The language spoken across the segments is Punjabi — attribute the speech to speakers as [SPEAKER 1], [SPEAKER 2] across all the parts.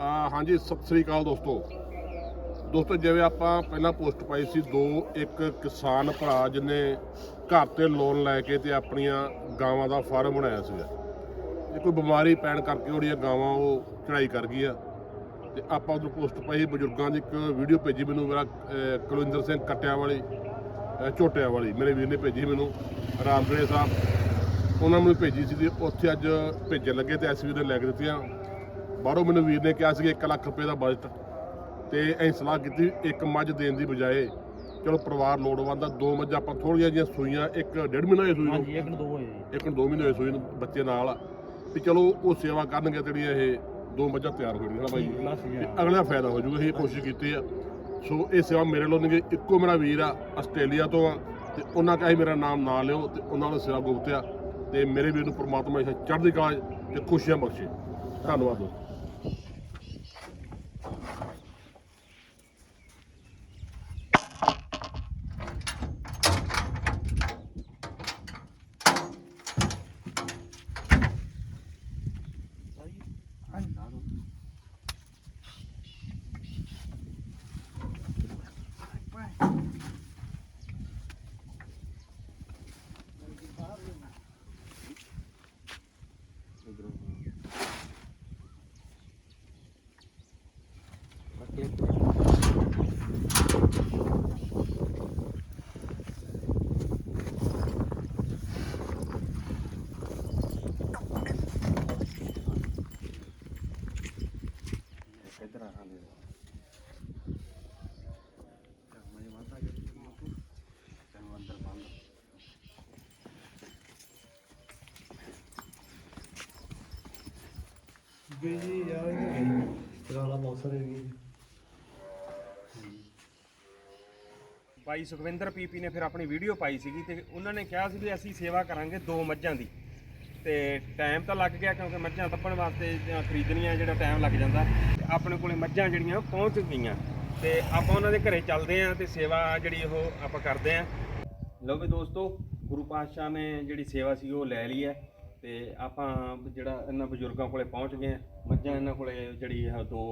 [SPEAKER 1] ਹਾਂਜੀ ਸਤਿ ਸ੍ਰੀ ਅਕਾਲ ਦੋਸਤੋ। ਦੋਸਤੋ ਜਿਵੇਂ ਆਪਾਂ ਪਹਿਲਾਂ ਪੋਸਟ ਪਾਈ ਸੀ ਦੋ ਇੱਕ ਕਿਸਾਨ ਭਰਾ ਜਿਹਨੇ ਘਰ ਤੇ ਲੋਨ ਲੈ ਕੇ ਤੇ ਆਪਣੀਆਂ ਗਾਵਾਂ ਦਾ ਫਾਰਮ ਬਣਾਇਆ ਸੀਗਾ। ਇਹ ਕੋਈ ਬਿਮਾਰੀ ਪੈਣ ਕਰਕੇ ਉਹਦੀਆਂ ਗਾਵਾਂ ਉਹ ਚੜਾਈ ਕਰ ਗਈ ਆ। ਤੇ ਆਪਾਂ ਉਦੋਂ ਪੋਸਟ ਪਾਈ ਬਜ਼ੁਰਗਾਂ ਦੀ ਇੱਕ ਵੀਡੀਓ ਭੇਜੀ ਮੈਨੂੰ ਮੇਰਾ ਕੁਲਵਿੰਦਰ ਸਿੰਘ ਕੱਟਿਆਂ ਵਾਲੀ ਅਹ, ਝੋਟਿਆਂ ਵਾਲੀ ਮੇਰੇ ਵੀਰ ਨੇ ਭੇਜੀ ਮੈਨੂੰ ਰਾਮਦਰੇ ਸਾਹਿਬ। ਉਹਨਾਂ ਨੂੰ ਭੇਜੀ ਸੀ ਉੱਥੇ ਅੱਜ ਭੇਜਣ ਲੱਗੇ ਤੇ ਐਸਵੀ ਨੇ ਲੈ ਕੇ ਦਿੱਤੀਆਂ। ਬਾਹਰੋਂ ਮੈਨੂੰ ਵੀਰ ਨੇ ਕਿਹਾ ਸੀ 1 ਲੱਖ ਰੁਪਏ ਦਾ ਬਜਟ ਤੇ ਅਸੀਂ ਸਲਾਹ ਕੀਤੀ ਇੱਕ ਮੱਝ ਦੇਣ ਦੀ ਬਜਾਏ ਚਲੋ ਪਰਿਵਾਰ ਲੋੜਵੰਦ ਆ ਦੋ ਮੱਝਾਂ ਆਪਾਂ ਥੋੜੀਆਂ ਜਿਹੀਆਂ ਸੂਈਆਂ ਇੱਕ ਡੇਢ ਮਹੀਨਾ ਹੋਇਆ ਸੂਈ ਨੂੰ।
[SPEAKER 2] ਹਾਂਜੀ ਇੱਕ ਨੂੰ ਦੋ ਹੋਏ ਜੀ।
[SPEAKER 1] ਇੱਕ ਨੂੰ ਦੋ ਮਹੀਨੇ ਹੋਏ ਸੂਈ ਨੂੰ ਬੱਚੇ ਨਾਲ ਵੀ ਚਲੋ ਉਹ ਸੇਵਾ ਕਰਨਗੇ ਜਿਹੜੀਆਂ ਇਹ ਦੋ ਮੱਝਾਂ ਤਿਆਰ ਹੋ ਜਾਣੀਆਂ ਬਾਈ। ਤੇ ਅਗਲਾ ਫਾਇਦਾ ਹੋ ਜਾਊਗਾ ਅਸੀਂ ਇਹ ਕੋਸ਼ਿਸ਼ ਕੀਤੀ ਆ। ਸੋ ਇਹ ਸੇਵਾ ਮੇਰੇ ਲੋਂ ਨਹੀਂ ਇੱਕੋ ਮੇਰਾ ਵੀਰ ਆ ਆਸਟ੍ਰੇਲੀਆ ਤੋਂ ਆ ਤੇ ਉਹਨਾਂ ਕਹੇ ਮੇਰਾ ਨਾਮ ਨਾ ਲਿਓ ਤੇ ਉਹਨਾਂ ਨੂੰ ਸੇਵਾ ਗੁਪਤ ਆ। ਤੇ ਮੇਰੇ ਵੀਰ ਨੂੰ ਪ੍ਰਮਾਤਮਾ ਇਹ ਚੜ੍ਹਦੀ ਕਲਾ ਤੇ ਖੁਸ਼ੀਆਂ ਬਖਸ਼ੇ। ਧੰਨਵਾਦ ਦੋਸਤੋ
[SPEAKER 2] ਜੀ ਜੀ ਯਾਰ ਇਹ ਤਰਾਲਾ ਬਹੁਤ ਸਾਰੇ ਵੀ
[SPEAKER 3] ਭਾਈ ਸੁਖਵਿੰਦਰ ਪੀਪੀ ਨੇ ਫਿਰ ਆਪਣੀ ਵੀਡੀਓ ਪਾਈ ਸੀਗੀ ਤੇ ਉਹਨਾਂ ਨੇ ਕਿਹਾ ਸੀ ਵੀ ਅਸੀਂ ਸੇਵਾ ਕਰਾਂਗੇ ਦੋ ਮੱਝਾਂ ਦੀ। ਤੇ ਟਾਈਮ ਤਾਂ ਲੱਗ ਗਿਆ ਕਿਉਂਕਿ ਮੱਝਾਂ ਦੱਬਣ ਵਾਸਤੇ ਜਾਂ ਖਰੀਦਣੀਆਂ ਜਿਹੜਾ ਟਾਈਮ ਲੱਗ ਜਾਂਦਾ। ਤੇ ਆਪਣੇ ਕੋਲੇ ਮੱਝਾਂ ਜਿਹੜੀਆਂ ਉਹ ਪਹੁੰਚ ਗਈਆਂ। ਤੇ ਆਪਾਂ ਉਹਨਾਂ ਦੇ ਘਰੇ ਚੱਲਦੇ ਆਂ ਤੇ ਸੇਵਾ ਜਿਹੜੀ ਉਹ ਆਪਾਂ ਕਰਦੇ ਆਂ ਲਓ ਵੀ ਦੋਸਤੋ ਗੁਰੂ ਪਾਤਸ਼ਾਹ ਨੇ ਜਿਹੜੀ ਸੇਵਾ ਸੀ ਉਹ ਲੈ ਲਈ ਹੈ ਤੇ ਆਪਾਂ ਜਿਹੜਾ ਇਹਨਾਂ ਬਜ਼ੁਰਗਾਂ ਕੋਲੇ ਪਹੁੰਚ ਗਏ ਆਂ। ਮੱਝਾਂ ਇਹਨਾਂ ਕੋਲੇ ਜਿਹੜੀ ਇਹ ਦੋ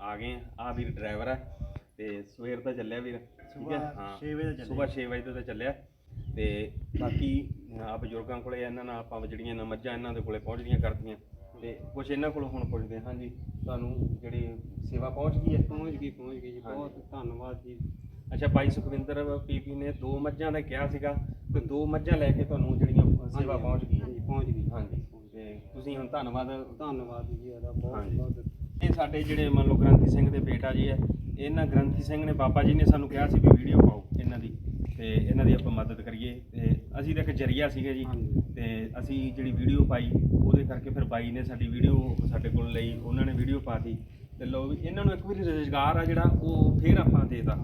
[SPEAKER 3] ਆ ਗਏ ਆ ਵੀਰ ਡਰਾਈਵਰ ਹੈ ਤੇ ਸਵੇਰ ਦਾ ਚੱਲਿਆ ਵੀਰ ਠੀਕ ਹੈ? ਹਾਂ।
[SPEAKER 2] 6 ਵਜੇ ਚੱਲੇ
[SPEAKER 3] ਸਵੇਰ 6 ਵਜੇ ਤੋਂ ਚੱਲਿਆ। ਤੇ ਬਾਕੀ ਆ ਬਜ਼ੁਰਗਾਂ ਕੋਲੇ ਇਹਨਾਂ ਨਾਲ ਆਪਾਂ ਜਿਹੜੀਆਂ ਨਾ ਮੱਝਾਂ ਇਹਨਾਂ ਦੇ ਕੋਲੇ ਪਹੁੰਚਦੀਆਂ ਕਰਦੀਆਂ ਤੇ ਕੁਝ ਇਹਨਾਂ ਕੋਲੋਂ ਹੁਣ ਪੁੱਛਦੇ ਹਾਂ ਹਾਂਜੀ ਤੁਹਾਨੂੰ ਜਿਹੜੀ ਸੇਵਾ ਪਹੁੰਚ ਗਈ ਹੈ?
[SPEAKER 4] ਪਹੁੰਚ ਗਈ ਪਹੁੰਚ ਗਈ ਜੀ ਬਹੁਤ ਧੰਨਵਾਦ ਜੀ।
[SPEAKER 3] ਅੱਛਾ ਭਾਈ ਸੁਖਵਿੰਦਰ ਪੀਪੀ ਨੇ ਦੋ ਮੱਝਾਂ ਦਾ ਕਿਹਾ ਸੀਗਾ ਤੇ ਦੋ ਮੱਝਾਂ ਲੈ ਕੇ ਤੁਹਾਨੂੰ ਜਿਹੜੀਆਂ ਸੇਵਾ ਪਹੁੰਚ ਗਈ
[SPEAKER 4] ਹਾਂਜੀ ਪਹੁੰਚ ਗਈ।
[SPEAKER 3] ਹਾਂਜੀ ਤੇ ਤੁਸੀਂ ਹੁਣ ਧੰਨਵਾਦ
[SPEAKER 4] ਧੰਨਵਾਦ ਜੀ ਇਹਦਾ ਬਹੁਤ। ਬਹੁਤ।
[SPEAKER 3] ਇਹ ਸਾਡੇ ਜਿਹੜੇ ਮੰਨ ਲਓ ਗ੍ਰੰਥੀ ਸਿੰਘ ਦੇ ਬੇਟਾ ਜੀ ਹੈ ਇਹਨਾਂ ਗ੍ਰੰਥੀ ਸਿੰਘ ਨੇ ਬਾਬਾ ਜੀ ਨੇ ਸਾਨੂੰ ਕਿਹਾ ਸੀ ਵੀ ਵੀਡੀਓ ਪਾਓ ਇਹਨਾਂ ਦੀ। ਤੇ ਇਹਨਾਂ ਦੀ ਆਪਾਂ ਮਦਦ ਕਰੀਏ। ਤੇ ਅਸੀਂ ਤਾਂ ਇੱਕ ਜਰੀਆ ਸੀਗੇ ਜੀ। ਤੇ ਅਸੀਂ ਜਿਹੜੀ ਵੀਡੀਓ ਪਾਈ ਉਹਦੇ ਕਰਕੇ ਫਿਰ ਬਾਈ ਨੇ ਸਾਡੀ ਵੀਡੀਓ ਸਾਡੇ ਕੋਲ ਲਈ ਉਹਨਾਂ ਨੇ ਵੀਡੀਓ ਪਾਤੀ ਤੇ ਲੋ ਵੀ ਇਹਨਾਂ ਨੂੰ ਇੱਕ ਵਾਰੀ ਰੁਜ਼ਗਾਰ ਆ ਜਿਹੜਾ ਉਹ ਫੇਰ ਆਪਾਂ ਦੇਤਾ